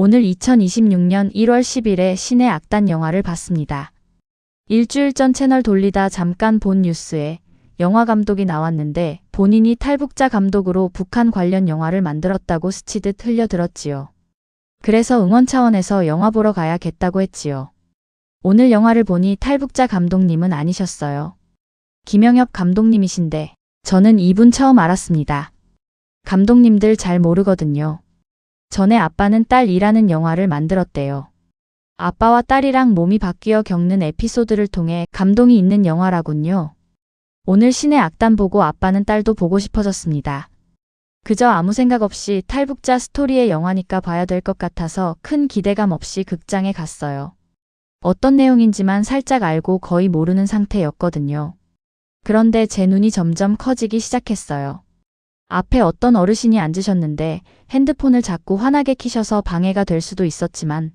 오늘 2026년 1월 10일에 신의 악단 영화를 봤습니다. 일주일 전 채널 돌리다 잠깐 본 뉴스에 영화 감독이 나왔는데 본인이 탈북자 감독으로 북한 관련 영화를 만들었다고 스치듯 흘려들었지요. 그래서 응원 차원에서 영화 보러 가야겠다고 했지요. 오늘 영화를 보니 탈북자 감독님은 아니셨어요. 김영엽 감독님이신데 저는 이분 처음 알았습니다. 감독님들 잘 모르거든요. 전에 아빠는 딸이라는 영화를 만들었대요. 아빠와 딸이랑 몸이 바뀌어 겪는 에피소드를 통해 감동이 있는 영화라군요. 오늘 신의 악단 보고 아빠는 딸도 보고 싶어졌습니다. 그저 아무 생각 없이 탈북자 스토리의 영화니까 봐야 될 것 같아서 큰 기대감 없이 극장에 갔어요. 어떤 내용인지만 살짝 알고 거의 모르는 상태였거든요. 그런데 제 눈이 점점 커지기 시작했어요. 앞에 어떤 어르신이 앉으셨는데 핸드폰을 자꾸 환하게 키셔서 방해가 될 수도 있었지만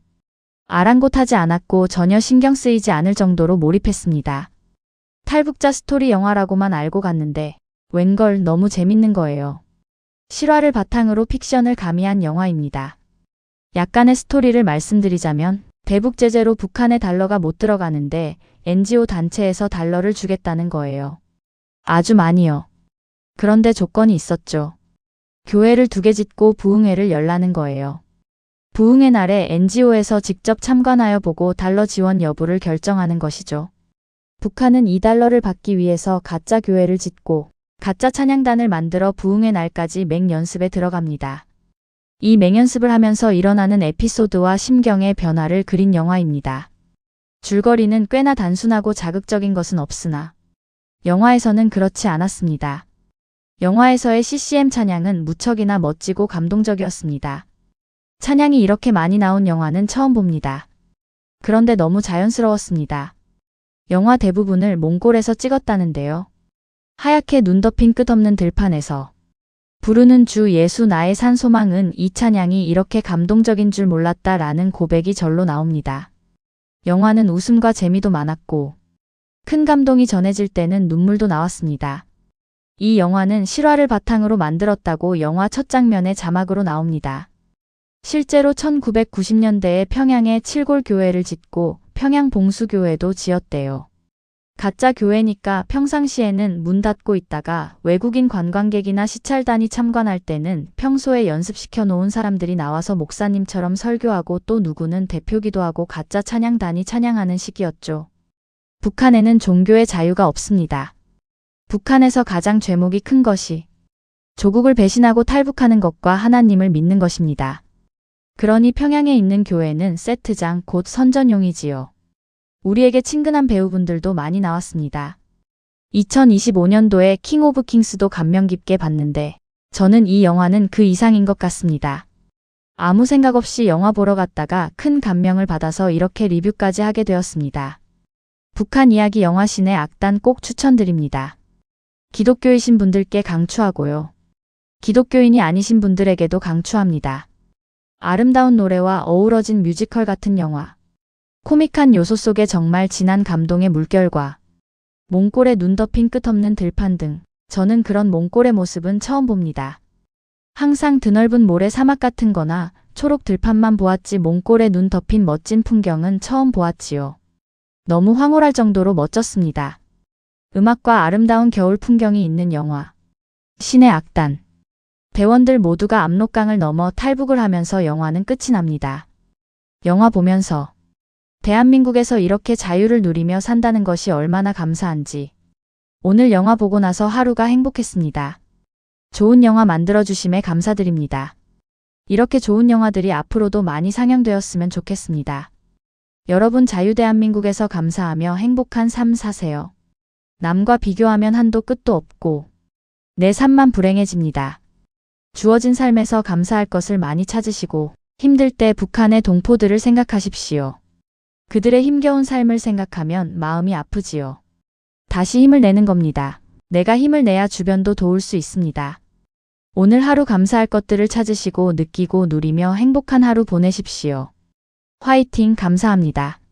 아랑곳하지 않았고 전혀 신경 쓰이지 않을 정도로 몰입했습니다. 탈북자 스토리 영화라고만 알고 갔는데 웬걸 너무 재밌는 거예요. 실화를 바탕으로 픽션을 가미한 영화입니다. 약간의 스토리를 말씀드리자면 대북 제재로 북한에 달러가 못 들어가는데 NGO 단체에서 달러를 주겠다는 거예요. 아주 많이요. 그런데 조건이 있었죠. 교회를 두 개 짓고 부흥회를 열라는 거예요. 부흥회 날에 NGO에서 직접 참관하여 보고 달러 지원 여부를 결정하는 것이죠. 북한은 이 달러를 받기 위해서 가짜 교회를 짓고 가짜 찬양단을 만들어 부흥회 날까지 맹연습에 들어갑니다. 이 맹연습을 하면서 일어나는 에피소드와 심경의 변화를 그린 영화입니다. 줄거리는 꽤나 단순하고 자극적인 것은 없으나 영화에서는 그렇지 않았습니다. 영화에서의 CCM 찬양은 무척이나 멋지고 감동적이었습니다. 찬양이 이렇게 많이 나온 영화는 처음 봅니다. 그런데 너무 자연스러웠습니다. 영화 대부분을 몽골에서 찍었다는데요. 하얗게 눈 덮인 끝없는 들판에서 부르는 주 예수 나의 산 소망은 이 찬양이 이렇게 감동적인 줄 몰랐다라는 고백이 절로 나옵니다. 영화는 웃음과 재미도 많았고 큰 감동이 전해질 때는 눈물도 나왔습니다. 이 영화는 실화를 바탕으로 만들었다고 영화 첫 장면의 자막으로 나옵니다. 실제로 1990년대에 평양에 칠골 교회를 짓고 평양 봉수교회도 지었대요. 가짜 교회니까 평상시에는 문 닫고 있다가 외국인 관광객이나 시찰단이 참관할 때는 평소에 연습시켜 놓은 사람들이 나와서 목사님처럼 설교하고 또 누구는 대표 기도 하고 가짜 찬양단이 찬양하는 시기였죠. 북한에는 종교의 자유가 없습니다. 북한에서 가장 죄목이 큰 것이 조국을 배신하고 탈북하는 것과 하나님을 믿는 것입니다. 그러니 평양에 있는 교회는 세트장 곧 선전용이지요. 우리에게 친근한 배우분들도 많이 나왔습니다. 2025년도에 킹 오브 킹스도 감명 깊게 봤는데 저는 이 영화는 그 이상인 것 같습니다. 아무 생각 없이 영화 보러 갔다가 큰 감명을 받아서 이렇게 리뷰까지 하게 되었습니다. 북한 이야기 영화신의 악단 꼭 추천드립니다. 기독교이신 분들께 강추하고요. 기독교인이 아니신 분들에게도 강추합니다. 아름다운 노래와 어우러진 뮤지컬 같은 영화. 코믹한 요소 속에 정말 진한 감동의 물결과 몽골의 눈 덮인 끝없는 들판 등 저는 그런 몽골의 모습은 처음 봅니다. 항상 드넓은 모래 사막 같은 거나 초록 들판만 보았지 몽골의 눈 덮인 멋진 풍경은 처음 보았지요. 너무 황홀할 정도로 멋졌습니다. 음악과 아름다운 겨울 풍경이 있는 영화. 신의 악단. 배원들 모두가 압록강을 넘어 탈북을 하면서 영화는 끝이 납니다. 영화 보면서 대한민국에서 이렇게 자유를 누리며 산다는 것이 얼마나 감사한지. 오늘 영화 보고 나서 하루가 행복했습니다. 좋은 영화 만들어주심에 감사드립니다. 이렇게 좋은 영화들이 앞으로도 많이 상영되었으면 좋겠습니다. 여러분 자유대한민국에서 감사하며 행복한 삶 사세요. 남과 비교하면 한도 끝도 없고 내 삶만 불행해집니다. 주어진 삶에서 감사할 것을 많이 찾으시고 힘들 때 북한의 동포들을 생각하십시오. 그들의 힘겨운 삶을 생각하면 마음이 아프지요. 다시 힘을 내는 겁니다. 내가 힘을 내야 주변도 도울 수 있습니다. 오늘 하루 감사할 것들을 찾으시고 느끼고 누리며 행복한 하루 보내십시오. 화이팅 감사합니다.